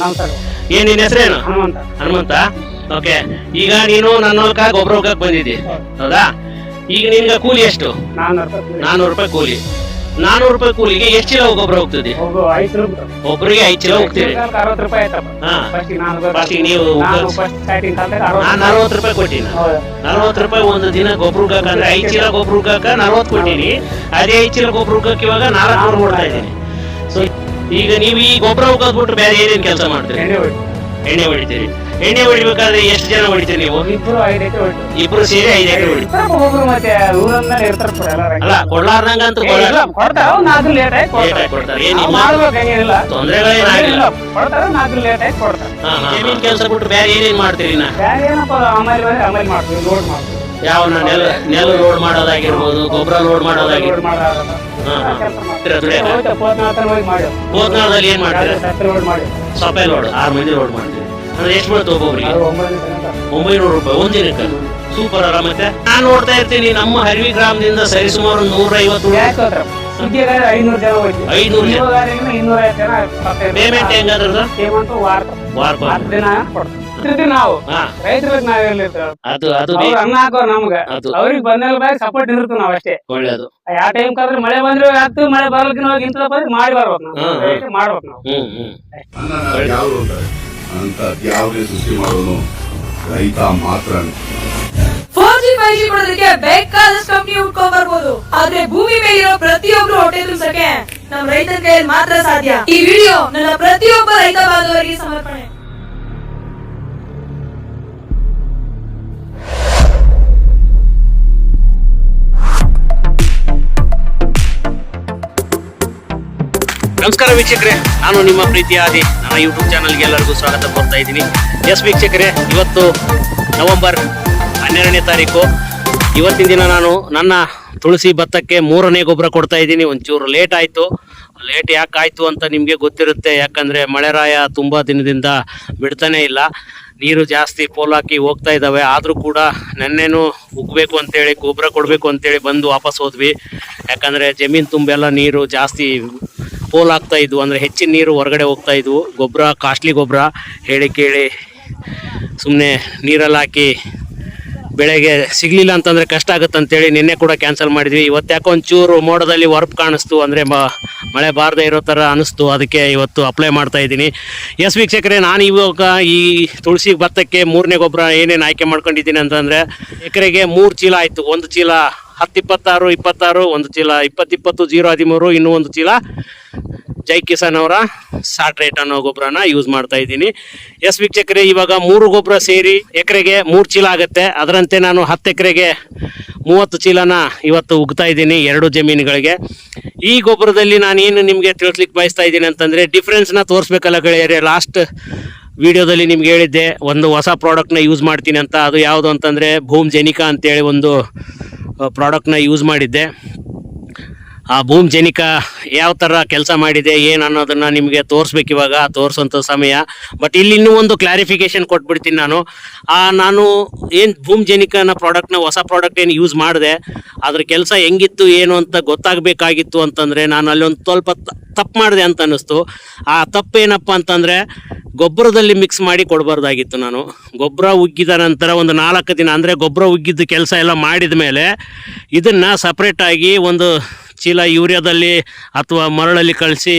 ನಮ್ ಸರ್ ಏನ್ ನಿನ್ ಹೆಸರೇನು ಹನುಮಂತ. ಹನುಮಂತ? ಓಕೆ ಈಗ ನೀನು ನನ್ನ ಹೊಲಕ್ಕ ಗೊಬ್ಬರ ಹೋಗಕ್ ಬಂದಿದ್ದಿ. ಹೌದಾ? ಈಗ ನಿನ್ಗ ಕೂಲಿ ಎಷ್ಟು? ನಾನ್ನೂರು ರೂಪಾಯಿ ನಾನೂರು ರೂಪಾಯಿ ಕೂಲಿ. ನಾನೂರು ರೂಪಾಯಿ ಕೂಲಿಗೆ ಎಷ್ಟು ಚೀಲ ಗೊಬ್ಬರ ಹೋಗ್ತದೆ ಹೋಗು ಐದು ರೂಪಾಯಿ ಒಬ್ರಿಗೆ ಐದು ಚೀಲ ಹೋಗ್ತೀರಿ ಅರವತ್ತು ರೂಪಾಯಿ ಆಯ್ತಪ್ಪ. ಹಾ. ಫಸ್ಟ್ ನಾನು ಗೆ ನೀವು ನಾನು ಫಸ್ಟ್ ಸ್ಟಾರ್ಟಿಂಗ್ ಕಾಲದಾಗ ನಾನ್ ನಲ್ವತ್ತು ರೂಪಾಯಿ ಕೊಟ್ಟಿನ. ನಲ್ವತ್ತು ರೂಪಾಯಿ ಒಂದು ದಿನ ಗೊಬ್ಬರ ಅಂದ್ರೆ ಐದು ಚೀಲ ಗೊಬ್ಬರ ಹುಗಾಕ ನಲ್ವತ್ತು ಕೊಟ್ಟಿನಿ. ಅದೇ ಐದು ಚೀಲ ಗೊಬ್ಬರ ಹುಗಾಕ ಇವಾಗ ನಾಲ್ಕು ಕೊಡ್ತಾ ಇದ್ದೀನಿ. ಈಗ ನೀವು ಈ ಗೊಬ್ಬರ ಹುಗಾಕ್ಬಿಟ್ಟು ಬೇರೆ ಏನೇನ್ ಕೆಲಸ ಮಾಡ್ತೀರಿ? ಎಣ್ಣೆ ಹೊಡಿ ಎಣ್ಣೆ ಹೊಡಿತೀರಿ. ಎಣ್ಣೆ ಹೊಡಿಬೇಕಾದ್ರೆ ಎಷ್ಟು ಜನ ಹೊಡಿತೀರಿ ನೀವು? ಇಬ್ರು ಐದು ಎಕರೆ ಹೊಡಿ ಇಬ್ರು ಸೇರಿ ಐದು ಎಕರೆ ಹೊಡಿ ಒಬ್ಬೊಬ್ರು ಮತ್ತೆ ಊರನ್ನ ಇರ್ತಾರ ಬಿಡು ಎಲ್ಲಾರು. ಅಲ್ಲ ಕೊಡ್ಲಾರ್ದಂಗ ಅಂತ ಏ, ಇಲ್ಲ, ಕೊಡ್ತಾರ. ಒಂದ್ ನಾಲ್ಕು ಲೇಟ್ ಆಗಿ Late ಆಗಿ ಕೊಡ್ತಾರೆ. ಏನ್ ನಾವು ಮಾಡ್ಬೇಕು ಹಂಗೇನಿಲ್ಲ ತೊಂದರೆಗಳೇನಾಗಿಲ್ಲ ಇಲ್ಲ, ಕೊಡ್ತಾರ ನಾಲ್ಕು ಲೇಟ್ ಆಗಿ ಕೊಡ್ತಾರ. ಜಮೀನ್ ಕೆಲಸ ಬೇರೆ ಏನೇನ್ ಮಾಡ್ತೀರಿ ನಾ ಬೇರೆ ಏನಪ್ಪ ಆಮೇಲೆ ಬಂದ್ರೆ ಆಮೇಲೆ ಮಾಡ್ತೀವಿ ಲೋಡ್ ಮಾಡ್ತೀವಿ. ಯಾವ ನೆಲ ನೆಲ ಲೋಡ್ ಮಾಡೋದಾಗಿರ್ಬೋದು ಗೊಬ್ಬರ ಲೋಡ್ ಮಾಡೋದಾಗಿರ್ಬೋದು. ಮಾಡೋದಾಗಲ್ಲ. ಮಾಡ್ತೀವಿ. ಹೋಗಿ ಏನ್ ಮಾಡ್ತೀರಿ? ಸೊಪ್ಪೆ ಲೋಡ್ ಆರು ಮಂದಿ ರೋಡ್ ಅಂದ್ರೆ ಎಷ್ಟು ಬೀಳುತ್ತೆ ಒಬ್ಬೊಬ್ರಿಗೆ? ಒಂಬೈನೂರು ರೂಪಾಯಿ ಒಂದ್ ಸೂಪರ್ ಅಲ್ಲ ಮತ್ತೆ ನಾನ್ ನೋಡ್ತಾ ಇರ್ತೀನಿ ನಮ್ಮ ಹರಿವಿ ಗ್ರಾಮದಿಂದ ಸರಿಸುಮಾರು ನೂರ ಐವತ್ತು ಐನೂರು ಜನ. ಪೇಮೆಂಟ್ ಹೆಂಗಾದ್ರೆ ವಾರ ವಾರ ಕೊಡ್ತೀವಿ ನಾವು. ಹಾ. ರೈತರಿಗೆ ನಾವ್ ಅದು ಅದು ಅವ್ರು ಅನ್ನ ಹಾಕೋರ್ ನಮ್ಗ. ಅದು. ಅವ್ರಿಗೆ ಬಂದಲ್ಲ ಬಾಯ್ ಸಪೋರ್ಟ್ ಇರ್ತೀವಿ ನಾವ್ ಅಷ್ಟೇ. ಒಳ್ಳೇದು. ಯಾವ ಟೈಮ್ ಕಾದ್ರೆ ಮಳೆ ಬಂದ್ರೆ ಆಗ್ತು ಮಳೆ ಬರ್ಲಿಕ್ಕೆ ಹೋಗಿ ಇಂತ ಬಂದ್ರೆ ಮಾಡಿ ಬರ್ಬೇಕು ನಾವು. ಹ್ಮ್, ಹ್ಮ್. ಮಾಡ್ಬೇಕು ನಾವು. ಹ್ಮ್ ಹ್ಮ್. ಅನ್ನ ಯಾರು ಅಂತಾರೆ ಅಂತ ಯಾವುದೇ ಸೃಷ್ಟಿ ಮಾಡೋನು ರೈತ ಮಾತ್ರ ಫೋರ್ ಜಿ ಫೈವ್ ಜಿ ಕೊಡೋದಕ್ಕೆ ಬೇಕಾದಷ್ಟು ಕಂಪ್ನಿ ಹುಡ್ಕೊಂಡ್ ಬರ್ಬೋದು. ಆದ್ರೆ ಭೂಮಿ ಮೇಲಿರೋ ಪ್ರತಿಯೊಬ್ರು ಹೊಟ್ಟೆ ತುಂಬಸಕ್ಕೆ ನಮ್ ರೈತರ ಕೈಯಲ್ಲಿ ಮಾತ್ರ ಸಾಧ್ಯ. ಈ ವಿಡಿಯೋ ನನ್ನ ಪ್ರತಿಯೊಬ್ಬ ರೈತ ಬಾಂಧವರಿಗೆ ಸಮರ್ಪಣೆ. ನಮಸ್ಕಾರ ವೀಕ್ಷಕರೇ, ನಾನು ನಿಮ್ಮ ಪ್ರೀತಿಯ ಆದಿ, ನನ್ನ ಯೂಟ್ಯೂಬ್ ಚಾನಲ್ಗೆ ಎಲ್ಲರಿಗೂ ಸ್ವಾಗತ ಕೊಡ್ತಾ ಇದ್ದೀನಿ. ಎಸ್ ವೀಕ್ಷಕರೇ, ಇವತ್ತು ನವೆಂಬರ್ ಹನ್ನೆರಡನೇ ತಾರೀಕು. ಇವತ್ತಿನ ದಿನ ನಾನು ನನ್ನ ತುಳಸಿ ಭತ್ತಕ್ಕೆ ಮೂರನೇ ಗೊಬ್ಬರ ಕೊಡ್ತಾ ಇದ್ದೀನಿ. ಒಂಚೂರು ಲೇಟ್ ಆಯಿತು. ಲೇಟ್ ಯಾಕೆ ಆಯಿತು ಅಂತ ನಿಮಗೆ ಗೊತ್ತಿರುತ್ತೆ. ಯಾಕಂದರೆ ಮಳೆರಾಯ ತುಂಬ ದಿನದಿಂದ ಬಿಡ್ತಾನೇ ಇಲ್ಲ. ನೀರು ಜಾಸ್ತಿ ಪೋಲಾಕಿ ಹೋಗ್ತಾ ಇದ್ದಾವೆ ಆದರೂ ಕೂಡ ನೆನ್ನೆನೂ ಉಗ್ಬೇಕು ಅಂತೇಳಿ, ಗೊಬ್ಬರ ಕೊಡಬೇಕು ಅಂತೇಳಿ ಬಂದು ವಾಪಸ್ ಹೋದ್ವಿ. ಯಾಕಂದರೆ ಜಮೀನು ತುಂಬೆಲ್ಲ ನೀರು ಜಾಸ್ತಿ ಪೋಲ್ ಆಗ್ತಾ ಇದ್ವು. ಅಂದರೆ ಹೆಚ್ಚಿನ ನೀರು ಹೊರಗಡೆ ಹೋಗ್ತಾ ಇದ್ವು. ಗೊಬ್ಬರ, ಕಾಸ್ಟ್ಲಿ ಗೊಬ್ಬರ ಹೇಳಿ ಕೇಳಿ ಸುಮ್ಮನೆ ನೀರಲ್ಲಿ ಹಾಕಿ ಬೆಳೆಗೆ ಸಿಗಲಿಲ್ಲ ಅಂತಂದರೆ ಕಷ್ಟ ಆಗುತ್ತೆ ಅಂತೇಳಿ ನಿನ್ನೆ ಕೂಡ ಕ್ಯಾನ್ಸಲ್ ಮಾಡಿದ್ವಿ. ಇವತ್ತು ಯಾಕೋ ಒಂಚೂರು ಮೋಡದಲ್ಲಿ ವರ್ಪ್ ಕಾಣಿಸ್ತು. ಅಂದರೆ ಮಳೆ ಬಾರದೇ ಇರೋ ಥರ ಅನಿಸ್ತು. ಅದಕ್ಕೆ ಇವತ್ತು ಅಪ್ಲೈ ಮಾಡ್ತಾ ಇದ್ದೀನಿ. ಎಸ್ ವೀಕ್ಷಕರೇ, ನಾನು ಇವಾಗ ಈ ತುಳಸಿ ಭತ್ತಕ್ಕೆ ಮೂರನೇ ಗೊಬ್ಬರ ಏನೇನು ಆಯ್ಕೆ ಮಾಡ್ಕೊಂಡಿದ್ದೀನಿ ಅಂತಂದರೆ, ಎಕರೆಗೆ ಮೂರು ಚೀಲ ಆಯಿತು. ಒಂದು ಚೀಲ ಹತ್ತು ಇಪ್ಪತ್ತಾರು ಇಪ್ಪತ್ತಾರು ಒಂದು ಚೀಲ, ಇಪ್ಪತ್ತಿಪ್ಪತ್ತು, ಜೀರೋ, ಹದಿಮೂರು, ಇನ್ನೂ ಒಂದು ಚೀಲ. ಜೈ ಕಿಸಾನ್ ಅವರ ಸಾಟ್ರೇಟ್ ಅನ್ನೋ ಗೊಬ್ಬರನ ಯೂಸ್ ಮಾಡ್ತಾ ಇದ್ದೀನಿ. ಎಸ್ ವೀಕ್ಷಕರೇ, ಇವಾಗ ಮೂರು ಗೊಬ್ಬರ ಸೇರಿ ಎಕರೆಗೆ ಮೂರು ಚೀಲ ಆಗುತ್ತೆ. ಅದರಂತೆ ನಾನು ಹತ್ತು ಎಕರೆಗೆ ಮೂವತ್ತು ಚೀಲನ ಇವತ್ತು ಉಗ್ತಾ ಇದ್ದೀನಿ ಎರಡು ಜಮೀನುಗಳಿಗೆ. ಈ ಗೊಬ್ಬರದಲ್ಲಿ ನಾನು ಏನು ನಿಮಗೆ ತಿಳಿಸ್ಲಿಕ್ಕೆ ಬಯಸ್ತಾ ಇದ್ದೀನಿ ಅಂತಂದರೆ ಡಿಫ್ರೆನ್ಸ್ನ ತೋರಿಸ್ಬೇಕಲ್ಲ ಗೆಳೆಯರೆ. ಲಾಸ್ಟ್ ವಿಡಿಯೋದಲ್ಲಿ ನಿಮ್ಗೆ ಹೇಳಿದ್ದೆ, ಒಂದು ಹೊಸ ಪ್ರಾಡಕ್ಟ್ನ ಯೂಸ್ ಮಾಡ್ತೀನಿ ಅಂತ. ಅದು ಯಾವುದು ಅಂತಂದರೆ ಭೂಮ್ ಜೆನಿಕಾ ಅಂತೇಳಿ ಒಂದು ಪ್ರಾಡಕ್ಟ್ನ ಯೂಸ್ ಮಾಡಿದ್ದೆ. ಆ ಭೂಮಿ ಜನಿಕ ಯಾವ ಥರ ಕೆಲಸ ಮಾಡಿದೆ, ಏನು ಅನ್ನೋದನ್ನು ನಿಮಗೆ ತೋರಿಸ್ಬೇಕು ಇವಾಗ ತೋರಿಸೋಂಥ ಸಮಯ. ಬಟ್ ಇಲ್ಲಿ ಇನ್ನೂ ಒಂದು ಕ್ಲಾರಿಫಿಕೇಶನ್ ಕೊಟ್ಬಿಡ್ತೀನಿ ನಾನು. ಆ, ನಾನು ಏನು ಭೂಮ್ ಪ್ರಾಡಕ್ಟ್ ಪ್ರಾಡಕ್ಟ್ನ ಹೊಸ ಪ್ರಾಡಕ್ಟ್ ಏನು ಯೂಸ್ ಮಾಡಿದೆ, ಅದ್ರ ಕೆಲಸ ಹೆಂಗಿತ್ತು, ಏನು ಅಂತ ಗೊತ್ತಾಗಬೇಕಾಗಿತ್ತು ಅಂತಂದರೆ, ನಾನು ಅಲ್ಲಿ ಒಂದು ಸ್ವಲ್ಪ ತಪ್ಪು ಮಾಡಿದೆ ಅಂತ ಅನ್ನಿಸ್ತು. ಆ ತಪ್ಪೇನಪ್ಪ ಅಂತಂದರೆ, ಗೊಬ್ಬರದಲ್ಲಿ ಮಿಕ್ಸ್ ಮಾಡಿ ಕೊಡಬಾರ್ದಾಗಿತ್ತು ನಾನು. ಗೊಬ್ಬರ ಉಗ್ಗಿದ ನಂತರ ಒಂದು ನಾಲ್ಕು ದಿನ, ಅಂದರೆ ಗೊಬ್ಬರ ಉಗ್ಗಿದ್ದು ಕೆಲಸ ಎಲ್ಲ ಮಾಡಿದ ಮೇಲೆ ಇದನ್ನು ಸಪ್ರೇಟಾಗಿ ಒಂದು ಚೀಲ ಯೂರಿಯಾದಲ್ಲಿ ಅಥವಾ ಮರಳಲ್ಲಿ ಕಳಿಸಿ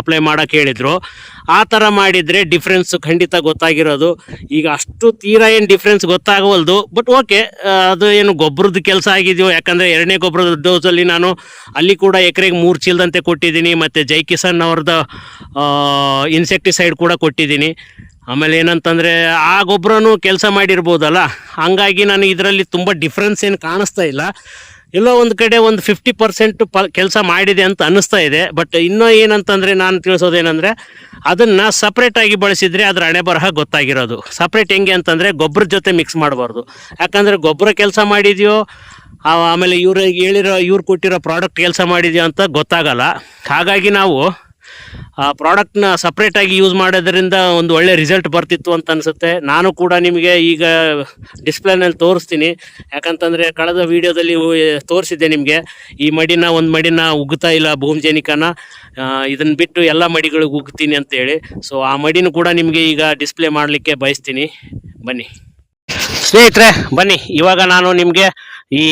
ಅಪ್ಲೈ ಮಾಡೋಕ್ಕೆ ಹೇಳಿದರು. ಆ ಥರ ಮಾಡಿದರೆ ಡಿಫ್ರೆನ್ಸ್ ಖಂಡಿತ ಗೊತ್ತಾಗಿರೋದು. ಈಗ ಅಷ್ಟು ತೀರಾ ಏನು ಡಿಫ್ರೆನ್ಸ್ ಗೊತ್ತಾಗವಲ್ದು ಬಟ್ ಓಕೆ ಅದು ಏನು ಗೊಬ್ಬರದ ಕೆಲಸ ಆಗಿದೆಯೋ, ಯಾಕಂದರೆ ಎರಡನೇ ಗೊಬ್ಬರದ ಡೋಸಲ್ಲಿ ನಾನು ಅಲ್ಲಿ ಕೂಡ ಎಕರೆಗೆ ಮೂರು ಚೀಲದಂತೆ ಕೊಟ್ಟಿದ್ದೀನಿ, ಮತ್ತು ಜೈ ಕಿಸಾನ್ ಅವ್ರದ್ದು ಇನ್ಸೆಕ್ಟಿಸೈಡ್ ಕೂಡ ಕೊಟ್ಟಿದ್ದೀನಿ. ಆಮೇಲೆ ಏನಂತಂದರೆ ಆ ಗೊಬ್ಬರನೂ ಕೆಲಸ ಮಾಡಿರ್ಬೋದಲ್ಲ? ಹಾಗಾಗಿ ನಾನು ಇದರಲ್ಲಿ ತುಂಬ ಡಿಫ್ರೆನ್ಸ್ ಏನು ಕಾಣಿಸ್ತಾ ಇಲ್ಲ. ಎಲ್ಲೋ ಒಂದು ಕಡೆ ಒಂದು ಫಿಫ್ಟಿ ಪರ್ಸೆಂಟ್ ಪ ಕೆಲಸ ಮಾಡಿದೆ ಅಂತ ಅನ್ನಿಸ್ತಾ ಇದೆ. ಬಟ್ ಇನ್ನೂ ಏನಂತಂದರೆ ನಾನು ತಿಳಿಸೋದೇನೆಂದರೆ, ಅದನ್ನು ಸಪ್ರೇಟಾಗಿ ಬಳಸಿದರೆ ಅದರ ಹಣೆ ಬರಹ ಗೊತ್ತಾಗಿರೋದು. ಸಪ್ರೇಟ್ ಹೆಂಗೆ ಅಂತಂದರೆ ಗೊಬ್ಬರದ ಜೊತೆ ಮಿಕ್ಸ್ ಮಾಡಬಾರ್ದು. ಯಾಕಂದರೆ ಗೊಬ್ಬರ ಕೆಲಸ ಮಾಡಿದೆಯೋ ಆಮೇಲೆ ಇವ್ರು ಹೇಳಿರೋ, ಇವ್ರು ಕೊಟ್ಟಿರೋ ಪ್ರಾಡಕ್ಟ್ ಕೆಲಸ ಮಾಡಿದೆಯೋ ಅಂತ ಗೊತ್ತಾಗಲ್ಲ. ಹಾಗಾಗಿ ನಾವು ಆ ಪ್ರಾಡಕ್ಟ್ನ ಸಪ್ರೇಟಾಗಿ ಯೂಸ್ ಮಾಡೋದ್ರಿಂದ ಒಂದು ಒಳ್ಳೆ ರಿಸಲ್ಟ್ ಬರ್ತಿತ್ತು ಅಂತ ಅನಿಸುತ್ತೆ. ನಾನು ಕೂಡ ನಿಮಗೆ ಈಗ ಡಿಸ್ಪ್ಲೇನಲ್ಲಿ ತೋರಿಸ್ತೀನಿ. ಯಾಕಂತಂದರೆ ಕಳೆದ ವಿಡಿಯೋದಲ್ಲಿ ತೋರಿಸಿದ್ದೆ ನಿಮಗೆ. ಈ ಮಡಿನ, ಒಂದು ಮಡಿನ ಉಗ್ತಾ ಇಲ್ಲ ಭೂಮಿಜನಿಕನ ಇದನ್ನು ಬಿಟ್ಟು ಎಲ್ಲ ಮಡಿಗಳಿಗೆ ಉಗ್ತೀನಿ ಅಂತೇಳಿ. ಸೊ ಆ ಮಡಿನೂ ಕೂಡ ನಿಮಗೆ ಈಗ ಡಿಸ್ಪ್ಲೇ ಮಾಡಲಿಕ್ಕೆ ಬಯಸ್ತೀನಿ. ಬನ್ನಿ. ಸ್ನೇಹಿತರೆ, ಬನ್ನಿ. ಇವಾಗ ನಾನು ನಿಮಗೆ ಈ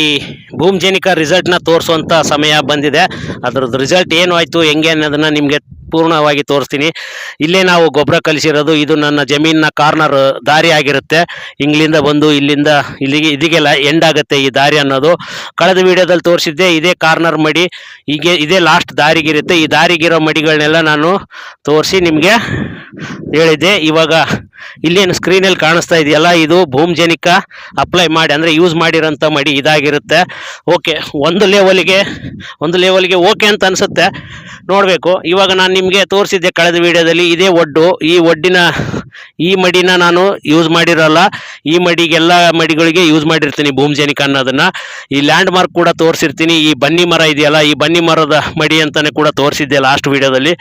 ಭೂಮಿಜನಿಕ ರಿಸಲ್ಟ್ನ ತೋರಿಸುವಂಥ ಸಮಯ ಬಂದಿದೆ. ಅದ್ರದ್ದು ರಿಸಲ್ಟ್ ಏನು ಆಯಿತು, ಹೆಂಗೆ ಅನ್ನೋದನ್ನು ನಿಮಗೆ ಪೂರ್ಣವಾಗಿ ತೋರಿಸ್ತೀನಿ. ಇಲ್ಲೇ ನಾವು ಗೊಬ್ಬರ ಕಲಿಸಿರೋದು, ಇದು ನನ್ನ ಜಮೀನಿನ ಕಾರ್ನರ್ ದಾರಿ ಆಗಿರುತ್ತೆ. ಇಂಗ್ಲಿಂದ ಬಂದು ಇಲ್ಲಿಂದ ಇಲ್ಲಿಗೆ, ಇದಿಗೆಲ್ಲ ಎಂಡ್ ಆಗುತ್ತೆ ಈ ದಾರಿ ಅನ್ನೋದು. ಕಳೆದ ವಿಡಿಯೋದಲ್ಲಿ ತೋರಿಸಿದ್ದೆ, ಇದೇ ಕಾರ್ನರ್ ಮಡಿ. ಹೀಗೆ, ಇದೇ ಲಾಸ್ಟ್ ದಾರಿಗಿರುತ್ತೆ ಈ ದಾರಿಗಿರೋ ಮಡಿಗಳನ್ನೆಲ್ಲ ನಾನು ತೋರಿಸಿ ನಿಮಗೆ ಹೇಳಿದ್ದೆ. ಇವಾಗ ಇಲ್ಲೇನು ಸ್ಕ್ರೀನಲ್ಲಿ ಕಾಣಿಸ್ತಾ ಇದೆಯಲ್ಲ, ಇದು ಭೂಮಿಜನಿಕ ಅಪ್ಲೈ ಮಾಡಿ, ಅಂದರೆ ಯೂಸ್ ಮಾಡಿರೋಂಥ ಮಡಿ ಇದಾಗಿರುತ್ತೆ. ಓಕೆ ಒಂದು ಲೆವೆಲ್ಗೆ ಒಂದು ಲೆವೆಲ್ಗೆ ಓಕೆ ಅಂತ ಅನಿಸುತ್ತೆ. ನೋಡಬೇಕು. ಇವಾಗ ನಾನು ನಿಮಗೆ ತೋರಿಸಿದ್ದೆ ಕಳೆದ ವಿಡಿಯೋದಲ್ಲಿ ಇದೇ ಒಡ್ಡು. ಈ ಒಡ್ಡಿನ ಈ ಮಡಿನ ನಾನು ಯೂಸ್ ಮಾಡಿರಲ್ಲ. ಈ ಮಡಿಗೆಲ್ಲ ಮಡಿಗಳಿಗೆ ಯೂಸ್ ಮಾಡಿರ್ತೀನಿ ಭೂಮಿಜನಿಕ ಅನ್ನೋದನ್ನ. ಈ ಲ್ಯಾಂಡ್ ಮಾರ್ಕ್ ಕೂಡ ತೋರಿಸಿರ್ತೀನಿ. ಈ ಬನ್ನಿ ಮರ ಇದೆಯಲ್ಲ, ಈ ಬನ್ನಿ ಮರದ ಮಡಿ ಅಂತಾನೆ ಕೂಡ ತೋರಿಸಿದ್ದೆ ಲಾಸ್ಟ್ ವಿಡಿಯೋದಲ್ಲಿ.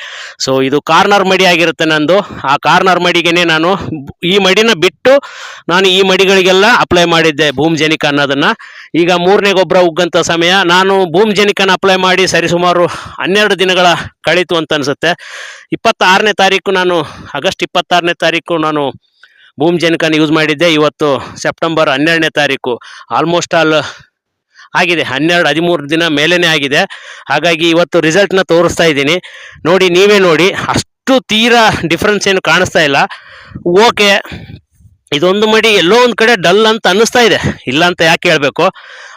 ಸೊ ಇದು ಕಾರ್ನರ್ ಮಡಿ ಆಗಿರುತ್ತೆ ನಂದು. ಆ ಕಾರ್ನರ್ ಮಡಿಗೆನೆ ನಾನು ಈ ಮಡಿನ ಬಿಟ್ಟು ನಾನು ಈ ಮಡಿಗಳಿಗೆಲ್ಲ ಅಪ್ಲೈ ಮಾಡಿದ್ದೆ ಭೂಮಿಜನಿಕ ಅನ್ನೋದನ್ನ. ಈಗ ಮೂರನೇ ಗೊಬ್ಬರ ಉಗ್ಗಂತ ಸಮಯ. ನಾನು ಭೂಮಿಜನಿಕನ ಅಪ್ಲೈ ಮಾಡಿ ಸರಿಸುಮಾರು ಹನ್ನೆರಡು ದಿನಗಳ ಕಳೀತು ಅಂತ ಅನಿಸುತ್ತೆ. ಇಪ್ಪತ್ತಾರನೇ ತಾರೀಕು ನಾನು, ಆಗಸ್ಟ್ ಇಪ್ಪತ್ತಾರನೇ ತಾರೀಕು ನಾನು ಭೂಮಿಜನಕನ ಯೂಸ್ ಮಾಡಿದ್ದೆ. ಇವತ್ತು ಸೆಪ್ಟೆಂಬರ್ ಹನ್ನೆರಡನೇ ತಾರೀಕು. ಆಲ್ಮೋಸ್ಟ್ ಆಲ್ ಆಗಿದೆ. ಹನ್ನೆರಡು, ಹದಿಮೂರು ದಿನ ಮೇಲೇ ಆಗಿದೆ. ಹಾಗಾಗಿ ಇವತ್ತು ರಿಸಲ್ಟ್ನ ತೋರಿಸ್ತಾ ಇದ್ದೀನಿ. ನೋಡಿ, ನೀವೇ ನೋಡಿ. ಅಷ್ಟು ತೀರಾ ಡಿಫ್ರೆನ್ಸ್ ಏನು ಕಾಣಿಸ್ತಾ ಇಲ್ಲ. ಓಕೆ ಇದೊಂದು ಮಡಿ ಎಲ್ಲೋ ಒಂದು ಕಡೆ ಡಲ್ ಅಂತ ಅನ್ನಿಸ್ತಾ ಇದೆ. ಇಲ್ಲ ಅಂತ ಯಾಕೆ ಹೇಳಬೇಕು?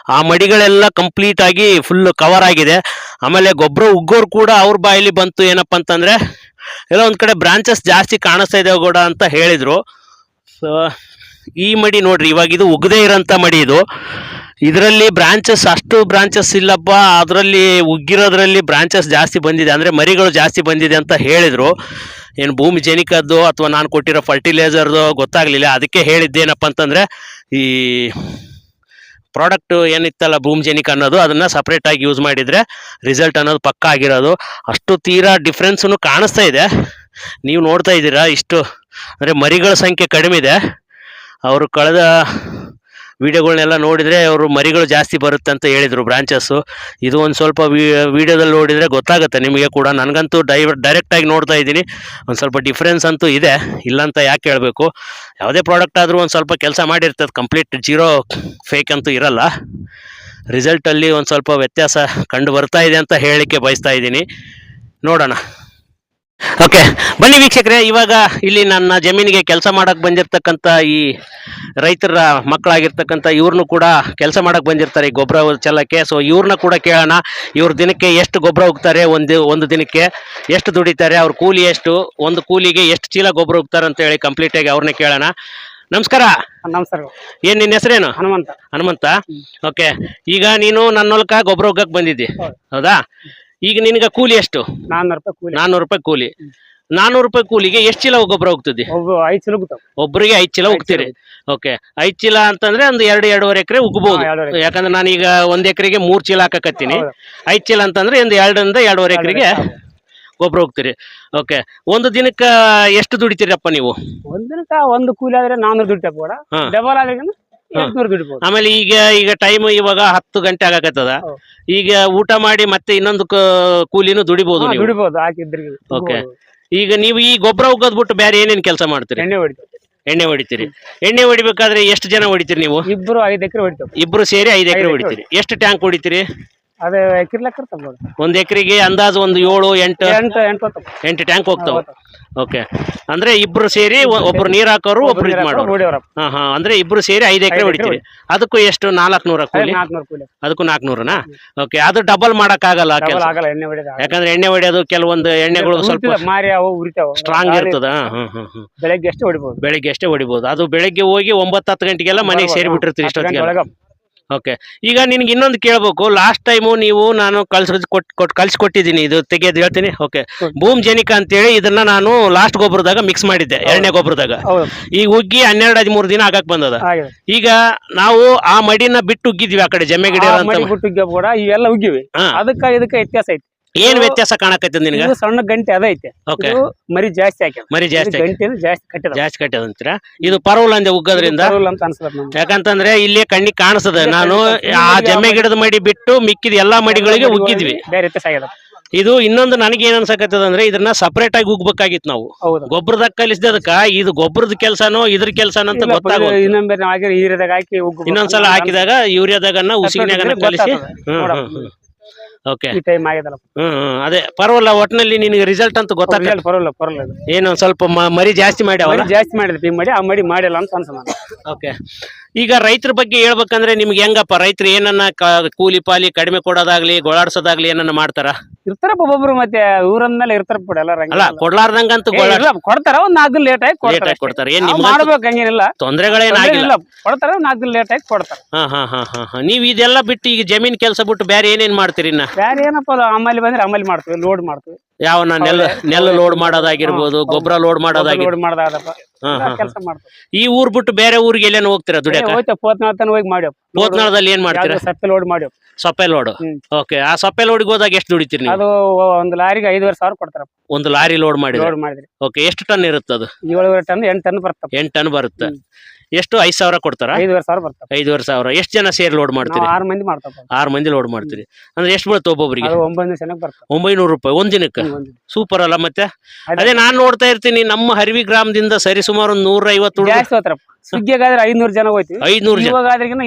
ಆ ಮಡಿಗಳೆಲ್ಲ ಕಂಪ್ಲೀಟಾಗಿ ಫುಲ್ ಕವರ್ ಆಗಿದೆ. ಆಮೇಲೆ ಗೊಬ್ಬರ ಉಗ್ಗೋರು ಕೂಡ ಅವ್ರ ಬಾಯಲ್ಲಿ ಬಂತು ಏನಪ್ಪ ಅಂತಂದರೆ ಎಲ್ಲೋ ಒಂದು ಕಡೆ ಬ್ರಾಂಚಸ್ ಜಾಸ್ತಿ ಕಾಣಿಸ್ತಾ ಇದೆ ಕೂಡ ಅಂತ ಹೇಳಿದರು. ಸೊ ಈ ಮಡಿ ನೋಡ್ರಿ, ಇವಾಗ ಇದು ಉಗದೇ ಇರೋಂಥ ಮಡಿ ಇದು. ಇದರಲ್ಲಿ ಬ್ರಾಂಚಸ್ ಅಷ್ಟು ಬ್ರಾಂಚಸ್ ಇಲ್ಲಪ್ಪ. ಅದರಲ್ಲಿ ಉಗ್ಗಿರೋದ್ರಲ್ಲಿ ಬ್ರಾಂಚಸ್ ಜಾಸ್ತಿ ಬಂದಿದೆ. ಅಂದರೆ ಮರಿಗಳು ಜಾಸ್ತಿ ಬಂದಿದೆ ಅಂತ ಹೇಳಿದರು. ಏನು ಭೂಮಿ ಜನಿಕದ್ದು ಅಥವಾ ನಾನು ಕೊಟ್ಟಿರೋ ಫರ್ಟಿಲೈಸರ್ದು ಗೊತ್ತಾಗಲಿಲ್ಲ. ಅದಕ್ಕೆ ಹೇಳಿದ್ದೇನಪ್ಪ ಅಂತಂದರೆ, ಈ ಪ್ರಾಡಕ್ಟ್ ಏನಿತ್ತಲ್ಲ ಭೂಮ್ ಜೆನಿಕ್ ಅನ್ನೋದು, ಅದನ್ನು ಸಪ್ರೇಟಾಗಿ ಯೂಸ್ ಮಾಡಿದರೆ ರಿಸಲ್ಟ್ ಅನ್ನೋದು ಪಕ್ಕ ಆಗಿರೋದು. ಅಷ್ಟು ತೀರಾ ಡಿಫ್ರೆನ್ಸೂ ಕಾಣಿಸ್ತಾ ಇದೆ. ನೀವು ನೋಡ್ತಾ ಇದ್ದೀರಾ ಇಷ್ಟು, ಅಂದರೆ ಮರಿಗಳ ಸಂಖ್ಯೆ ಕಡಿಮೆ ಇದೆ. ಅವರು ಕಳೆದ ವಿಡಿಯೋಗಳನ್ನೆಲ್ಲ ನೋಡಿದರೆ ಅವರು ಮರಿಗಳು ಜಾಸ್ತಿ ಬರುತ್ತೆ ಅಂತ ಹೇಳಿದರು ಬ್ರಾಂಚಸ್ಸು ಇದು ಒಂದು ಸ್ವಲ್ಪ ವಿಡಿಯೋದಲ್ಲಿ ನೋಡಿದರೆ ಗೊತ್ತಾಗುತ್ತೆ ನಿಮಗೆ ಕೂಡ. ನನಗಂತೂ ಡೈ ಡೈರೆಕ್ಟಾಗಿ ನೋಡ್ತಾ ಇದ್ದೀನಿ. ಒಂದು ಸ್ವಲ್ಪ ಡಿಫ್ರೆನ್ಸ್ ಅಂತೂ ಇದೆ. ಇಲ್ಲ ಅಂತ ಯಾಕೆ ಹೇಳಬೇಕು? ಯಾವುದೇ ಪ್ರಾಡಕ್ಟ್ ಆದರೂ ಒಂದು ಸ್ವಲ್ಪ ಕೆಲಸ ಮಾಡಿರ್ತದೆ. ಕಂಪ್ಲೀಟ್ ಜೀರೋ ಫೇಕ್ ಅಂತೂ ಇರಲ್ಲ. ರಿಸಲ್ಟಲ್ಲಿ ಒಂದು ಸ್ವಲ್ಪ ವ್ಯತ್ಯಾಸ ಕಂಡು ಬರ್ತಾ ಇದೆ ಅಂತ ಹೇಳಲಿಕ್ಕೆ ಬಯಸ್ತಾ ಇದ್ದೀನಿ. ನೋಡೋಣ. ಓಕೆ ಬನ್ನಿ ವೀಕ್ಷಕರೇ ಇವಾಗ ಇಲ್ಲಿ ನನ್ನ ಜಮೀನಿಗೆ ಕೆಲಸ ಮಾಡಕ್ ಬಂದಿರತಕ್ಕಂಥ ಈ ರೈತರ ಮಕ್ಕಳಾಗಿರ್ತಕ್ಕಂಥ ಇವ್ರನ್ನೂ ಕೂಡ ಕೆಲಸ ಮಾಡಕ್ ಬಂದಿರ್ತಾರೆ ಈ ಗೊಬ್ಬರ ಚೆಲ್ಲಕ್ಕೆ. ಸೊ ಇವ್ರನ್ನ ಕೂಡ ಕೇಳೋಣ ಇವ್ರ ದಿನಕ್ಕೆ ಎಷ್ಟು ಗೊಬ್ಬರ ಹೋಗ್ತಾರೆ ಒಂದು ಒಂದು ದಿನಕ್ಕೆ ಎಷ್ಟು ದುಡಿತಾರೆ ಅವ್ರ ಕೂಲಿ ಎಷ್ಟು ಒಂದು ಕೂಲಿಗೆ ಎಷ್ಟು ಚೀಲ ಗೊಬ್ಬರ ಹೋಗ್ತಾರೆ ಅಂತ ಹೇಳಿ ಕಂಪ್ಲೀಟ್ ಆಗಿ ಅವ್ರನ್ನೇ ಕೇಳೋಣ. ನಮಸ್ಕಾರ. ನಮಸ್ಕಾರ. ಏನ್ ನಿನ್ನ ಹೆಸರೇನು? ಹನುಮಂತ. ಹನುಮಂತ. ಓಕೆ ಈಗ ನೀನು ನನ್ನ ಹೊಲಕ್ಕ ಗೊಬ್ಬರ ಹೋಗಕ್ಕೆ ಬಂದಿದ್ದಿ. ಹೌದಾ? ಈಗ ನಿನಗೆ ಕೂಲಿ ಎಷ್ಟು? ನಾನ್ನೂರು ರೂಪಾಯಿ ಕೂಲಿ. ನಾನ್ನೂರು ರೂಪಾಯಿ ಕೂಲಿ. ನಾನ್ನೂರು ರೂಪಾಯಿ ಕೂಲಿಗೆ ಎಷ್ಟು ಚೀಲ ಗೊಬ್ಬರ ಹೋಗ್ತದೆ? ಒಬ್ಬ ಐದು ಚೀಲ ಗೊತ್ತಾವ ಒಬ್ಬರಿಗೆ ಐದು ಚೀಲ ಹೋಗ್ತೀರಿ ಓಕೆ. ಐದು ಚೀಲ ಅಂತಂದ್ರೆ ಒಂದು ಎರಡು ಎರಡೂವರೆ ಎಕರೆ ಉಗ್ಬೋದು. ಎರಡೂವರೆ. ಯಾಕಂದ್ರೆ ನಾನು ಈಗ ಒಂದ್ ಎಕರೆಗೆ ಮೂರ್ ಚೀಲ ಹಾಕಕತ್ತೀನಿ. ಐದು ಚೀಲ ಅಂತಂದ್ರೆ ಒಂದು ಎರಡರಿಂದ ಎರಡೂವರೆ ಎಕರೆಗೆ. ಗೊಬ್ಬರ ಹೋಗ್ತೀರಿ. ಓಕೆ. ಒಂದು ದಿನಕ್ಕೆ ಎಷ್ಟು ದುಡಿತೀರಪ್ಪ ನೀವು? ಒಂದಿನಕ್ಕ ಒಂದು ಕೂಲಿ ಆದ್ರೆ ನಾನ್ನೂರು ದುಡಿತಾವ ಕೂಡ. ಹಾ. ಡಬಲ್ ಆದ್ರೆ ಆಮೇಲೆ ಈಗ ಈಗ ಟೈಮ್ ಇವಾಗ ಹತ್ತು ಗಂಟೆ ಆಗಕತ್ತದ? ಈಗ ಊಟ ಮಾಡಿ ಮತ್ತೆ ಇನ್ನೊಂದು ಕೂಲಿನೂ ದುಡಿಬಹುದು ಓಕೆ ಈಗ ನೀವು ಈ ಗೊಬ್ಬರ ಉಗ್ಗದ್ ಬಿಟ್ಟು ಬೇರೆ ಏನೇನ್ ಕೆಲಸ ಮಾಡ್ತೀರಿ? ಎಣ್ಣೆ ಹೊಡಿತಾವ. ಎಣ್ಣೆ ಹೊಡಿತೀರಿ. ಎಣ್ಣೆ ಹೊಡಿಬೇಕಾದ್ರೆ ಎಷ್ಟು ಜನ ಹೊಡಿತೀರಿ ನೀವು? ಇಬ್ರು ಐದು ಎಕರೆ ಹೊಡಿತೀವಿ. ಇಬ್ರು ಸೇರಿ ಐದು ಎಕ್ರೆ ಹೊಡಿತೀರಿ. ಎಷ್ಟು ಟ್ಯಾಂಕ್ ಹೊಡಿತೀರಿ? ಅದೇ ಎಕರೆ ಲೆಕ್ಕ ಇರ್ತಾವ ಒಂದ್ ಎಕರೆಗೆ ಅಂದಾಜು ಒಂದು ಏಳು ಎಂಟು? ಎಂಟು ಎಂಟು ಹೊತ್ತಾವ. ಎಂಟು ಟ್ಯಾಂಕ್ ಹೋಗ್ತಾವ. ಓಕೆ. ಅಂದ್ರೆ ಇಬ್ರು ಸೇರಿ ಒ- ಒಬ್ರು ನೀರ್ ಹಾಕೋರು ಒಬ್ರು ಇದು ಮಾಡೋರು. ಹಾ ಹಾ. ಅಂದ್ರೆ ಇಬ್ರು ಸೇರಿ ಐದು ಎಕರೆ ಹೊಡಿತೀವಿ. ಹೊಡಿತೀರಿ ಅದಕ್ಕೂ ಎಷ್ಟು? ನಾಲ್ಕು ನೂರ ಕೂಲಿ? ನಾಲ್ಕುನೂರು ಕೂಲಿ. ಅದಕ್ಕೂ ನಾಲ್ಕುನೂರನಾ? ಓಕೆ ಅದು ಡಬಲ್ ಮಾಡಕ್ ಆಗಲ್ಲ ಡಬಲ್ ಕೆಲಸ ಆಗಲ್ಲ. ಎಣ್ಣೆ. ಯಾಕಂದ್ರೆ ಎಣ್ಣೆ ಹೊಡೆಯೋದು ಕೆಲವೊಂದು ಎಣ್ಣೆಗಳು ಸ್ವಲ್ಪ ಉರಿತದ, ಮಾರಿ ಅವು ಉರಿತಾವ. ಸ್ಟ್ರಾಂಗ್ ಇರ್ತದ? ಹ್ಮ್ ಹ್ಮ್ ಹ್ಮ್. ಬೆಳಗ್ಗೆ ಹೊಡಿಬೋದು. ಬೆಳಿಗ್ಗೆ ಅಷ್ಟೇ ಹೊಡಿಬಹುದು ಅದು ಬೆಳಿಗ್ಗೆ ಹೋಗಿ ಒಂಬತ್ತು ಹತ್ತು ಗಂಟೆಗೆಲ್ಲ ಮನೆಗೆ ಸೇರಿ ಬಿಟ್ಟಿರ್ತೀವಿ ಹತ್ತು ಗಂಟೆ ಇಷ್ಟೊತ್ತಿಗೆ ಒಳಗ ಓಕೆ ಈಗ ನಿನ್ಗೆ ಇನ್ನೊಂದು ಕೇಳಬೇಕು. ಲಾಸ್ಟ್ ಟೈಮು ನೀವು ನಾನು ಕಳ್ಸಿ ಕೊಟ್ ಕೊಟ್ ಕಳ್ಸಿಕೊಟ್ಟಿದ್ದೀನಿ. ಇದು ತೆಗೆಯೋದು ಹೇಳ್ತೀನಿ. ಓಕೆ. ಭೂಮ್ ಜನಿಕ ಅಂತೇಳಿ ಇದನ್ನ ನಾನು ಲಾಸ್ಟ್ ಗೊಬ್ಬರದಾಗ ಮಿಕ್ಸ್ ಮಾಡಿದ್ದೆ. ಎರಡನೇ ಗೊಬ್ಬರದಾಗ. ಈ ಈಗ ಉಗ್ಗಿ ಹನ್ನೆರಡು ಹದಿಮೂರು ದಿನ ಆಗಕ್ ಬಂದದ. ಈಗ ನಾವು ಆ ಮಡಿನ ಬಿಟ್ಟು ಉಗ್ಗಿದ್ವಿ ಆ ಕಡೆ ಜಮ್ಮೆ ಗಿಡ ಇವೆಲ್ಲ ಉಗ್ಗಿವಿ. ಅದಕ್ಕ ಇದಕ್ಕ ವ್ಯತ್ಯಾಸ ಐತಿ. ಏನ್ ವ್ಯತ್ಯಾಸ ಕಾಣಕತ್ತದ ನಿನಗ? ಇದು ಸಣ್ಣ ಗಂಟೆ ಓಕೆ ಇದು ಮರಿ ಜಾಸ್ತಿ ಹಾಕ್ಯದ ಮರಿ ಜಾಸ್ತಿ ಆಗಿ- ಗಂಟೆ ಜಾಸ್ತಿ ಕಟ್ಟಿದ. ಜಾಸ್ತಿ ಕಟ್ಟದ ಅಂತೀರಾ? ಇದು ಪರವಲ್ ಅಂದೆ ಉಗ್ಗೋದ್ರಿಂದ? ಅಂತ ಅನ್ಸದ ಯಾಕಂತಂದ್ರೆ ಇಲ್ಲೇ ಕಣ್ಣಿಗೆ ಕಾಣಿಸದ. ನಾನು ಆ. ಜಮ್ಮೆ ಗಿಡದ ಮಡಿ ಬಿಟ್ಟು ಮಿಕ್ಕಿದ ಎಲ್ಲಾ ಮಡಿಗಳಿಗೆ ಉಗ್ಗಿದ್ವಿ. ಬೇರೆ ವ್ಯತ್ಯಾಸ ಆಗಿದೆ ಇದು ಇನ್ನೊಂದು ನನಗೆ ಏನ್ ಅನ್ಸಕತ್ತದ ಅಂದ್ರೆ ಇದನ್ನ ಸಪರೇಟ್ ಆಗಿ ಉಗ್ಬೇಕಾಗಿತ್ತು ನಾವು. ಹೌದು. ಗೊಬ್ಬರದಾಗ ಕಲಿಸಿದದಕ್ಕ ಇದು ಗೊಬ್ಬರದ ಕೆಲಸನೋ ಇದ್ರ ಕೆಲಸನ ಅಂತ ಗೊತ್ತಾಗೋದು ಇನ್ನೊಂದ್ ನಾವು ಆಗಿರೋ ಹೀರದಾಗ ಹಾಕಿ ಉಗ್ಗು ಇನ್ನೊಂದ್ಸಲ ಹಾಕಿದಾಗ ಯೂರಿಯಾದಾಗನ್ನ ಉಸಿಗಿನಾಗನ್ನ ಕಲಿಸಿ. ಹ್ಮ್ ಹ್ಮ್ ಹ್ಮ್. ಓಕೆ ಈ ಟೈಮ್ ಆಗ್ಯದಲ್ಲ ಹ್ಮ್ ಹ್ಮ್. ಅದೇ ಪರವಲ್ಲ ಒಟ್ನಲ್ಲಿ ನಿನಗೆ ರಿಸಲ್ಟ್ ಅಂತ ಗೊತ್ತಾಗ್ತದೆ ರಿಸಲ್ಟ್ ಪರವಾಗಿಲ್ಲ ಇದು ಏನು ಸ್ವಲ್ಪ ಮ- ಮರಿ ಜಾಸ್ತಿ ಮಾಡಿ ಮರಿ ಜಾಸ್ತಿ ಮಾಡಿದ್ರೆ ಟೀಮ್ ಮಾಡಿ ಆ ಮಡಿ ಮಾಡಿಲ್ಲ ಅಂತ ಅನ್ಸ ಓಕೆ ಈಗ ರೈತರ ಬಗ್ಗೆ ಹೇಳ್ಬೇಕಂದ್ರೆ ನಿಮ್ಗೆ ಹೆಂಗಪ್ಪ? ರೈತರು ಏನನ್ನ ಕ- ಕೂಲಿ ಪಾಲಿ ಕಡಿಮೆ ಕೊಡೋದಾಗ್ಲಿ ಗೋಳಾಡ್ಸೋದಾಗ್ಲಿ ಏನನ್ನ ಮಾಡ್ತಾರ? ಇರ್ತಾರಪ್ಪ ಒಬ್ಬೊಬ್ರು ಮತ್ತೆ ಊರಂದ್ಮೇಲೆ ಇರ್ತಾರ ಬಿಡ ಗೊಳಾಡ್ ಕೊಡ್ತಾರ ಒಂದ್ ನಾಲ್ಕು ಲೇಟ್ ಆಗಿ ಕೊಡ್ತಾರೆ ಏನ್ ನಿಮ್ಗೆ ಮಾಡ್ಬೇಕು ಹಂಗೇನಿಲ್ಲ. ತೊಂದರೆಗಳೇನಾಗಿಲ್ಲ ಕೊಡ್ತಾರ ಒಂದ್ ನಾಲ್ಕು ಲೇಟ್ ಆಗಿ ಕೊಡ್ತಾರ. ಹಾ ಹಾ ಹಾ ಹಾ ಹಾ. ನೀವ್ ಇದೆಲ್ಲ ಬಿಟ್ಟು ಈಗ ಜಮೀನ್ ಕೆಲಸ ಬಿಟ್ಟು ಬೇರೆ ಏನೇನ್ ಮಾಡ್ತೀರಿ ಇನ್ನ? ಬೇರೆ ಏನಪ್ಪ ಅಮಲ್ ಬಂದ್ರೆ ಅಮಲ್ ಮಾಡ್ತೀವಿ ಲೋಡ್ ಮಾಡ್ತೀವಿ. ಯಾವ ನೆಲ್ ನೆಲ್ ಲೋಡ್ ಮಾಡೋದಾಗಿರ್ಬೋದು ಗೊಬ್ಬರ ಲೋಡ್ ಮಾಡೋದಾಗಿರ್ಬೋದು ಕೆಲಸ ಮಾಡ್ತೀವಿ ಈ ಊರ್ ಬಿಟ್ಟು ಬೇರೆ ಊರಿಗೆ ಎಲ್ಲೇನು ಹೋಗ್ತೀರಾ ದುಡಿಯಕ? ಹೋಯ್ತಾ ಪೋತ್ನಾಳ್ ತನ ಹೋಗಿ ಪೋತ್ನಾಳದಲ್ಲಿ ಏನ್ ಮಾಡ್ತೀರಾ? ಸಪ್ಪೆ ಲೋಡ್ ಮಾಡಿ ಸಪ್ಪೆ ಲೋಡ್ ಓಕೆ ಆ ಸಪ್ಪೆ ಲೋಡ್ ಹೋದಾಗ ಎಷ್ಟು ದುಡಿತೀರಿ ನೀವು? ಅದು ಒಂದ್ ಲಾರಿಗೆ ಐದುವರೆ ಸಾವಿರ ಕೊಡ್ತಾರ ಒಂದು ಲಾರಿ ಲೋಡ್ ಮಾಡಿ ಲೋಡ್ ಮಾಡಿದ್ರಿ. ಓಕೆ ಎಷ್ಟು ಟನ್ ಇರುತ್ತೆ ಅದು ಏಳುವರೆ ಟನ್ ಎಂಟು ಟನ್ ಬರುತ್ತೆ ಎಂಟು ಟನ್ ಬರುತ್ತೆ. ಎಷ್ಟು? ಐದು ಸಾವಿರ ಕೊಡ್ತಾರ? ಐದುವರೆ ಸಾವಿರ ಬರ್ತಪ್ಪ ಐದುವರೆ ಸಾವಿರ. ಎಷ್ಟು ಜನ ಸೇರಿ ಲೋಡ್ ನಾವು ಮಾಡ್ತೀರಿ? ಆರು ಮಂದಿ ಮಾಡ್ತಪ್ಪ ಆರು ಮಂದಿ ಲೋಡ್ ಮಾಡ್ತೀರಿ. ಅಂದ್ರೆ ಎಷ್ಟು ಬೀಳುತ್ತೆ ಒಬ್ಬೊಬ್ಬರಿಗೆ ಅದು ಬರ್ತದೆ. ಒಂಬೈನೂರು ರೂಪಾಯಿ ಒಂದ್ ದಿನಕ್ಕೆ? ಸೂಪರ್ ಅಲ್ಲ ಮತ್ತೆ? ಅದೇ. ನಾನು ನೋಡ್ತಾ ಇರ್ತೀನಿ ನಮ್ಮ ಹರಿವಿ ಗ್ರಾಮದಿಂದ ಸರಿ ಸುಮಾರು ಒಂದು ನೂರ ಐವತ್ತು ಜಾಸ್ತಿ ಹೋತ್ರಪ್ಪ ಸ್ವಿಗ್ಗಿಗಾದ್ರೆ ಐನೂರು ಜನ ಹೋಯ್ತು ಐದ್ನೂರು ಜನ. ಇವಾಗ ಆದ್ರಿಗಿನ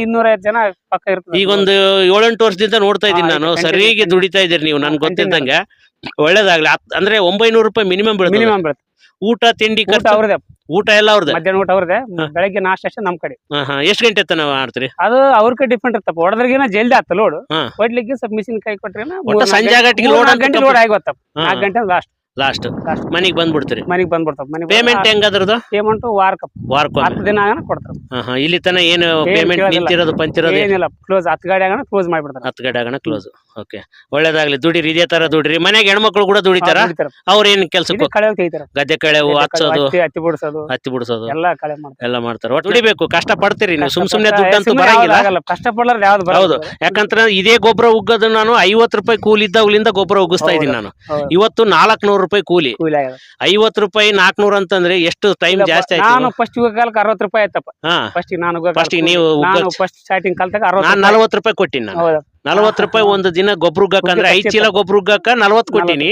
ಜನ ಪಕ್ಕ ಇರ್ತದೆ. ಈಗ ಒಂದು ಏಳೆಂಟು ವರ್ಷದಿಂದ ನೋಡ್ತಾ ಇದ್ದೀನಿ ನಾನು. ಸರಿಗೆ ಸರಿಯಾಗಿ ದುಡಿತಾ ಇದ್ದೀರಿ ನೀವು ನನ್ಗೆ. ಗೊತ್ತಿದ್ದಂಗೆ. ಒಳ್ಳೇದಾಗ್ಲಿ. ಅಂದ್ರೆ ಒಂಬೈನೂರು ರೂಪಾಯಿ ಮಿನಿಮಮ್ ಬೀಳುತ್ತೆ ಮಿನಿಮಮ್ ಊಟ ತಿಂಡಿ ಊಟ ಖರ್ಚು? ಅವ್ರದೇ ಊಟ ಎಲ್ಲ ಅವ್ರದ್ದೇ? ಮಧ್ಯಾಹ್ನ ಊಟ ಅವ್ರದೇ. ಬೆಳಗ್ಗೆ ನಾಷ್ಟ ಅಷ್ಟೇ ನಮ್ ಕಡೆ. ಎಷ್ಟು ಗಂಟೆ ತನಕ ಮಾಡ್ತೀರಿ? ಅದು ಅವ್ರ ಕಡೆ ಡಿಫೆಂಡ್ ಇರ್ತಪ್ಪ. ಹೊಡೆದ್ರಿಗಿನ ಜಲ್ದಿ ಆತ ಲೋಡ್. ಹೊಡ್ಲಿಕ್ಕೆ ಸ್ವಲ್ಪ ಮಿಷಿನ್ ಕೈ ಕೊಟ್ರೆ ಸಂಜೆ load ಗಂಟೆ ಲೋಡ್ ಆಗಿ ಗೊತ್ತಪ್ಪ ನಾಲ್ಕು ಗಂಟೆ ಲಾಸ್ಟ್ ಲಾಸ್ಟ್ Last. ಮನೆಗೆ ಬಂದ್ಬಿಡ್ತೀರಿ. ಮನೆಗೆ ಬಂದ್ಬಿಡ್ತಾವ. ಮನೆಗೆ ಪೇಮೆಂಟ್ ಹೆಂಗ್ ಅದ್ರದ್ದು? ಪೇಮೆಂಟ್ ವಾರಕ್ಕೆ ವಾರಕ್ಕೊಮ್ಮೆ. ಹತ್ತು ದಿನ ಕೊಡ್ತಾರ. ಹಾ ಹಾ ಇಲ್ಲಿ ತನ ಏನು ಪೇಮೆಂಟ್ ಕೇಳೋದಿಲ್ಲ. ನಿಂತಿರೋದು ಪಂಚಿರೋದು ಏನಿಲ್ಲ. ಕ್ಲೋಸ್ ಹತ್ತು ಗಾಡಿ ಆಗನ ಕ್ಲೋಸ್ ಮಾಡ್ಬಿಡ್ತಾರ. ಹತ್ತು ಗಂಟೆ ಆಗಣ ಕ್ಲೋಸ್ ಓಕೆ ಒಳ್ಳೇದಾಗ್ಲಿ. ದುಡಿರಿ ಇದೇ ತರ ದುಡಿರಿ. ಮನೆಗೆ ಹೆಣ್ಮಕ್ಳು ಕೂಡ ದುಡಿತಾರ. ಅವ್ರ ಏನ್ ಕೆಲ್ಸಕ್ಕೆ ಇದೇ ಕಳೆ ತೆಗಿತಾರ ಗದ್ದೆ ಕಳೆವು ಹಚ್ಚೋದು ಹತ್ತಿ ಹತ್ತಿ ಬಿಡಿಸೋದು. ಹತ್ತಿ ಬಿಡಿಸೋದು. ಎಲ್ಲಾ ಕಳೆ ಮಾಡ್ತಾರೆ. ಎಲ್ಲ ಮಾಡ್ತಾರೆ. ಒಟ್ಟು ದುಡಿಬೇಕು. ಕಷ್ಟ ಪಡ್ತೀರಿ ನೀವು. ಸುಮ್ ಸುಮ್ನೆ ದುಡ್ಡು ಅಂತ ಬರಂಗಿಲ್ಲ. ಕಷ್ಟ ಪಡಲಾರ ಯಾವ್ದು ಹೌದು. ಬರೋದು ಯಾಕಂದ್ರೆ ಇದೇ ಗೊಬ್ಬರ ಉಗ್ಗೋದು ನಾನು ಐವತ್ತು ರೂಪಾಯಿ ಕೂಲಿ ಇದ್ದಾಗ್ಲಿಂದ ಗೊಬ್ಬರ ಉಗ್ಗಿಸ್ತಾ ಇದೀನಿ ನಾನು. ಹೌದು. ಇವತ್ತು ನಾಲ್ಕನೂರು ರೂಪಾಯಿ ಕೂಲಿ. ಕೂಲಿ ಆಗ್ಯದ. ಐವತ್ತು ರೂಪಾಯಿ ನಾಲ್ಕನೂರ ಅಂತಂದ್ರೆ ಎಷ್ಟು ಟೈಮ್ ಜಾಸ್ತಿ ನಾನು ಆಯ್ತು ಫಸ್ಟ್ ಕಾಲಕ್ಕೆ ಅರವತ್ತು ರೂಪಾಯಿ ಆಯ್ತಪ್ಪ. ಹಾ. ಫಸ್ಟ್ ನಾನು ಫಸ್ಟ್ ನೀವು ನಾನು ಫಸ್ಟ್ ಸ್ಟಾರ್ಟಿಂಗ್ ಕಾಲದಾಗ ನಾನ್ ಅರವತ್ತು ನಲವತ್ತು ರೂಪಾಯಿ ಕೊಟ್ಟಿನಿ ನಾನು. ನಲವತ್ತು ರೂಪಾಯಿ ಒಂದು ದಿನ ಗೊಬ್ಬರ ಉಗ್ಗಕ್ಕೆ ಅಂದ್ರೆ ಐದು ಚೀಲ ಗೊಬ್ಬರ ಉಗ್ಗಕ್ಕ ನಲವತ್ತು ಕೊಟ್ಟಿನಿ.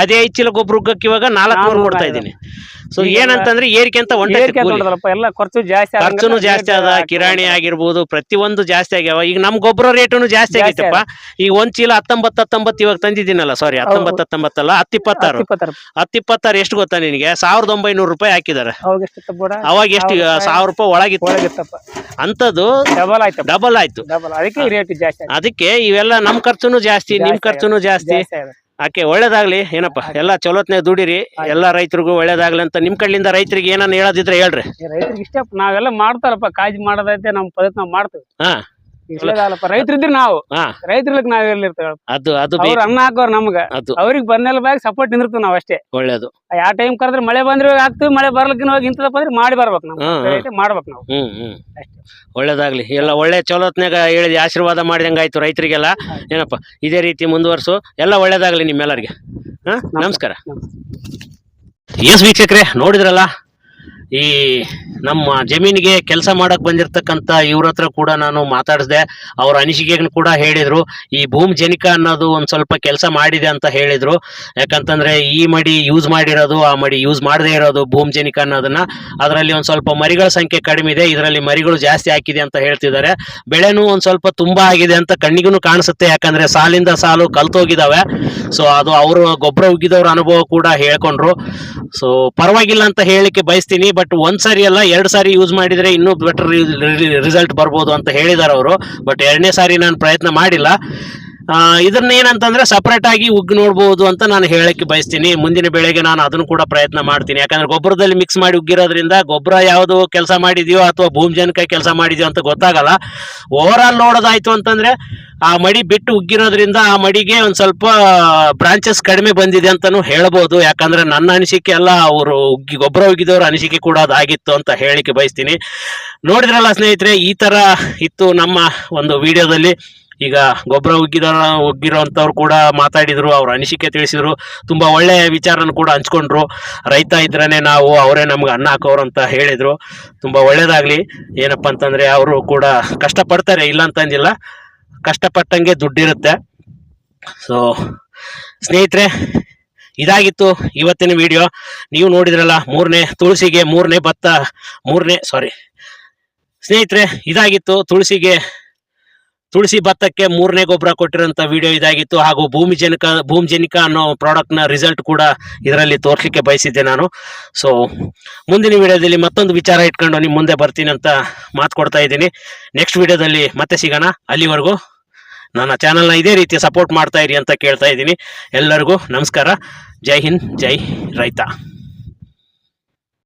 ಅದೇ ಐದು ಚೀಲ ಗೊಬ್ಬರ ಉಗ್ಗಕ್ಕೆ ಇವಾಗ ನಾಲ್ಕನೂರು ಕೊಡ್ತಾ ಇದ್ದೀನಿ. ಇದೀನಿ ಸೊ ಏನಂತಂದ್ರೆ ಏರಿಕೆ ಅಂತ ಎಲ್ಲ ಖರ್ಚು ಜಾಸ್ತಿ ಆದ ಖರ್ಚುನು ಜಾಸ್ತಿ ಅದ ಕಿರಾಣಿ ಆಗಿರ್ಬೋದು ಪ್ರತಿಯೊಂದು ಜಾಸ್ತಿ ಆಗ್ಯಾವ. ಈಗ ನಮ್ ಗೊಬ್ಬರ ರೇಟುನು ಜಾಸ್ತಿ ಆಗೈತಪ್ಪ ಈಗ ಒಂದ್ ಚೀಲ ಹತ್ತೊಂಬತ್ತು ಹತ್ತೊಂಬತ್ತು ಇವಾಗ ತಂದಿದ್ದೀನಲ್ಲ ಸಾರಿ ಹತ್ತೊಂಬತ್ತು ಹತ್ತೊಂಬತ್ತಲ್ಲ ಹತ್ತಿಪ್ಪತ್ತಾರು. ಹತ್ತಿಪ್ಪತ್ತಾರು ಎಷ್ಟು ಗೊತ್ತಾ ನಿನಗೆ? ಸಾವಿರದ ಒಂಬೈನೂರು ರೂಪಾಯಿ ಹಾಕಿದ್ದಾರೆ. ಅವಾಗ ಎಷ್ಟು ಸಾವಿರ ರೂಪಾಯಿ ಒಳಗಿತ್ತು. ಅಂತದ್ದು ಡಬಲ್ ಆಯ್ತು. ಡಬಲ್. ಆಯ್ತು. ಅದಕ್ಕೆ ಇವೆಲ್ಲ ನಮ್ ಖರ್ಚುನು ಜಾಸ್ತಿ ನಿಮ್ ಖರ್ಚುನು ಜಾಸ್ತಿ. ಆಕೆ ಒಳ್ಳೇದಾಗ್ಲಿ ಏನಪ್ಪ ಎಲ್ಲ ಚಲೋತ್ನೆ ದುಡಿರಿ ಎಲ್ಲಾ ರೈತರಿಗೂ ಒಳ್ಳೇದಾಗ್ಲಿ ಅಂತ ನಿಮ್ ಕಡೆಯಿಂದ ರೈತರಿಗೆ ಏನನ್ನ ಹೇಳೋದಿದ್ರೆ ಹೇಳ್ರಿ. ರೈತರಿಗೆ ಇಷ್ಟ ನಾವೆಲ್ಲ ಮಾಡ್ತಾರಪ್ಪ ಕಾಜಿ ಮಾಡೋದೈತೆ ನಮ್ ಪ್ರಯತ್ನ ಮಾಡ್ತೀವಿ. ಹಾ. ರೈತರಿದ್ರೆ ನಾವು. ಹಾ. ರೈತರಿಗೆ ನಾವ್ ಎಲ್ಲಿರ್ತೇವೆ ಅದು ಅದು ಅವ್ರ ಅನ್ನ ಹಾಕೋರ್ ನಮ್ಗ. ಅವ್ರಿಗೆ ಬಂದೆಲ್ಲ ಸಪೋರ್ಟ್ ನಿಂದಿರ್ತೀವಿ ನಾವ್ ಅಷ್ಟೇ. ಒಳ್ಳೇದು. ಯಾವ ಟೈಮ್ ಕರೆದ್ರೆ ಮಳೆ ಬಂದ್ರೆ ಹಾಕ್ತಿವಿ ಮಳೆ ಬರ್ಲಿಕ್ಕೆ ಹೋಗಿ ಇಂತದಪ್ಪ ಅಂದ್ರೆ ಮಾಡಿ ಬರ್ಬೇಕು ನಾವು. ಮಾಡ್ಬೇಕು ನಾವು. ಹ್ಮ್ ಹ್ಮ್. ಅಷ್ಟೇ. ಒಳ್ಳೇದಾಗ್ಲಿ. ಎಲ್ಲ ಒಳ್ಳೆ ಚಲೋತ್ನಾಗ ಹೇಳಿದ ಆಶೀರ್ವಾದ ಮಾಡಿದಂಗ ಆಯ್ತು ರೈತರಿಗೆಲ್ಲ. ಏನಪ್ಪ ಇದೇ ರೀತಿ ಮುಂದುವರ್ಸು. ಎಲ್ಲ ಒಳ್ಳೇದಾಗ್ಲಿ ನಿಮ್ಮೆಲ್ಲರಿಗೆ. ಹಾ ನಮಸ್ಕಾರ. ಎಸ್ ವೀಕ್ಷಕ್ರೆ ನೋಡಿದ್ರಲ್ಲ? ಈ ನಮ್ಮ ಜಮೀನಿಗೆ ಕೆಲಸ ಮಾಡಕ್ ಬಂದಿರತಕ್ಕಂತ ಇವ್ರ ಹತ್ರ ಕೂಡ ನಾನು ಮಾತಾಡಿಸ್ದೆ. ಅವ್ರ ಅನಿಸಿಕೆಯನ್ನು ಕೂಡ ಹೇಳಿದ್ರು. ಈ ಭೂಮಿ ಜನಿಕ ಅನ್ನೋದು ಒಂದ್ ಸ್ವಲ್ಪ ಕೆಲಸ ಮಾಡಿದೆ ಅಂತ ಹೇಳಿದ್ರು. ಯಾಕಂತಂದ್ರೆ ಈ ಮಡಿ ಯೂಸ್ ಮಾಡಿರೋದು, ಆ ಮಡಿ ಯೂಸ್ ಮಾಡದೇ ಇರೋದು ಭೂಮ್ ಜನಿಕ ಅನ್ನೋದನ್ನ. ಅದರಲ್ಲಿ ಒಂದ್ ಸ್ವಲ್ಪ ಮರಿಗಳ ಸಂಖ್ಯೆ ಕಡಿಮೆ ಇದೆ. ಇದರಲ್ಲಿ ಮರಿಗಳು ಜಾಸ್ತಿ ಹಾಕಿದೆ ಅಂತ ಹೇಳ್ತಿದ್ದಾರೆ. ಬೆಳೆನೂ ಒಂದ್ ಸ್ವಲ್ಪ ತುಂಬಾ ಆಗಿದೆ ಅಂತ ಕಣ್ಣಿಗೂ ಕಾಣಿಸುತ್ತೆ. ಯಾಕಂದ್ರೆ ಸಾಲಿಂದ ಸಾಲು ಕಲ್ತೋಗಿದಾವೆ. ಸೊ ಅದು ಅವರು ಗೊಬ್ಬರ ಉಗ್ಗಿದವ್ರ ಅನುಭವ ಕೂಡ ಹೇಳ್ಕೊಂಡ್ರು. ಸೊ ಪರವಾಗಿಲ್ಲ ಅಂತ ಹೇಳಿಕ್ಕೆ ಬಯಸ್ತೀನಿ. ಬಟ್ ಒಂದ್ ಸಾರಿ ಅಲ್ಲ, ಎರಡ್ ಸಾರಿ ಯೂಸ್ ಮಾಡಿದ್ರೆ ಇನ್ನೂ ಬೆಟರ್ ರಿಸಲ್ಟ್ ಬರ್ಬೋದು ಅಂತ ಹೇಳಿದಾರೆ ಅವರು ಬಟ್ ಎರಡನೇ ಸಾರಿ ನಾನು ಪ್ರಯತ್ನ ಮಾಡಿಲ್ಲ. ಇದನ್ನ ಏನಂತಂದ್ರೆ ಸಪರೇಟ್ ಆಗಿ ಉಗ್ಗಿ ನೋಡ್ಬೋದು ಅಂತ ನಾನು ಹೇಳಕ್ಕೆ ಬಯಸ್ತೀನಿ. ಮುಂದಿನ ಬೆಳೆಗೆ ನಾನು ಅದನ್ನು ಕೂಡ ಪ್ರಯತ್ನ ಮಾಡ್ತೀನಿ. ಯಾಕಂದ್ರೆ ಗೊಬ್ಬರದಲ್ಲಿ ಮಿಕ್ಸ್ ಮಾಡಿ ಉಗ್ಗಿರೋದ್ರಿಂದ ಗೊಬ್ಬರ ಯಾವುದು ಕೆಲಸ ಮಾಡಿದೆಯೋ ಅಥವಾ ಭೂಮಿಜನಕ ಕೆಲಸ ಮಾಡಿದೆಯೋ ಅಂತ ಗೊತ್ತಾಗಲ್ಲ. ಓವರ್ ಆಲ್ ನೋಡೋದಾಯ್ತು ಅಂತಂದ್ರೆ ಆ ಮಡಿ ಬಿಟ್ಟು ಉಗ್ಗಿರೋದ್ರಿಂದ ಆ ಮಡಿಗೆ ಒಂದ್ ಸ್ವಲ್ಪ ಬ್ರಾಂಚಸ್ ಕಡಿಮೆ ಬಂದಿದೆ ಅಂತಾನು ಹೇಳ್ಬೋದು. ಯಾಕಂದ್ರೆ ನನ್ನ ಅನಿಸಿಕೆ ಅಲ್ಲ, ಅವರು ಉಗ್ಗಿ ಗೊಬ್ಬರ ಉಗ್ಗಿದವ್ರ ಅನಿಸಿಕೆ ಕೂಡ ಅದಾಗಿತ್ತು ಅಂತ ಹೇಳಿಕೆ ಬಯಸ್ತೀನಿ. ನೋಡಿದ್ರಲ್ಲ ಸ್ನೇಹಿತರೆ, ಈ ತರ ಇತ್ತು ನಮ್ಮ ಒಂದು ವಿಡಿಯೋದಲ್ಲಿ ಈಗ ಗೊಬ್ಬರ ಒಗ್ಗಿದ ಒಗ್ಗಿರೋಂಥವ್ರು ಕೂಡ ಮಾತಾಡಿದ್ರು, ಅವ್ರ ಅನಿಸಿಕೆ ತಿಳಿಸಿದ್ರು. ತುಂಬಾ ಒಳ್ಳೆಯ ವಿಚಾರನ ಕೂಡ ಹಂಚ್ಕೊಂಡ್ರು. ರೈತ ಇದ್ರೇ ನಾವು ಅವರೇ ನಮ್ಗೆ ಅನ್ನ ಹಾಕೋರು ಅಂತ ಹೇಳಿದರು. ತುಂಬಾ ಒಳ್ಳೇದಾಗ್ಲಿ. ಏನಪ್ಪ ಅಂತಂದ್ರೆ ಅವರು ಕೂಡ ಕಷ್ಟಪಡ್ತಾರೆ, ಇಲ್ಲ ಅಂತಂದಿಲ್ಲ ಕಷ್ಟಪಟ್ಟಂಗೆ ದುಡ್ಡಿರುತ್ತೆ. ಸೊ ಸ್ನೇಹಿತರೆ, ಇದಾಗಿತ್ತು ಇವತ್ತಿನ ವಿಡಿಯೋ ನೀವು ನೋಡಿದ್ರಲ್ಲ, ಮೂರನೇ ತುಳಸಿಗೆ ಮೂರನೇ ಭತ್ತ, ಮೂರನೇ ಸಾರಿ ಸ್ನೇಹಿತರೆ, ಇದಾಗಿತ್ತು ತುಳಸಿಗೆ ತುಳಸಿ ಭತ್ತಕ್ಕೆ ಮೂರನೇ ಗೊಬ್ಬರ ಕೊಟ್ಟಿರೋಂಥ ವಿಡಿಯೋ ಇದಾಗಿತ್ತು. ಹಾಗೂ ಭೂಮಿ ಜನಕ, ಭೂಮಿ ಜನಿಕ ಅನ್ನೋ ಪ್ರಾಡಕ್ಟ್ನ ರಿಸಲ್ಟ್ ಕೂಡ ಇದರಲ್ಲಿ ತೋರಿಸಲಿಕ್ಕೆ ಬಯಸಿದ್ದೆ ನಾನು. ಸೊ ಮುಂದಿನ ವಿಡಿಯೋದಲ್ಲಿ ಮತ್ತೊಂದು ವಿಚಾರ ಇಟ್ಕೊಂಡು ನಿಮ್ಮ ಮುಂದೆ ಬರ್ತೀನಿ ಅಂತ ಮಾತು ಕೊಡ್ತಾ ಇದ್ದೀನಿ. ನೆಕ್ಸ್ಟ್ ವಿಡಿಯೋದಲ್ಲಿ ಮತ್ತೆ ಸಿಗೋಣ. ಅಲ್ಲಿವರೆಗೂ ನನ್ನ ಚಾನಲ್ನ ಇದೇ ರೀತಿ ಸಪೋರ್ಟ್ ಮಾಡ್ತಾ ಇರಿ ಅಂತ ಕೇಳ್ತಾ ಇದ್ದೀನಿ. ಎಲ್ಲರಿಗೂ ನಮಸ್ಕಾರ. ಜೈ ಹಿಂದ್, ಜೈ ರೈತ.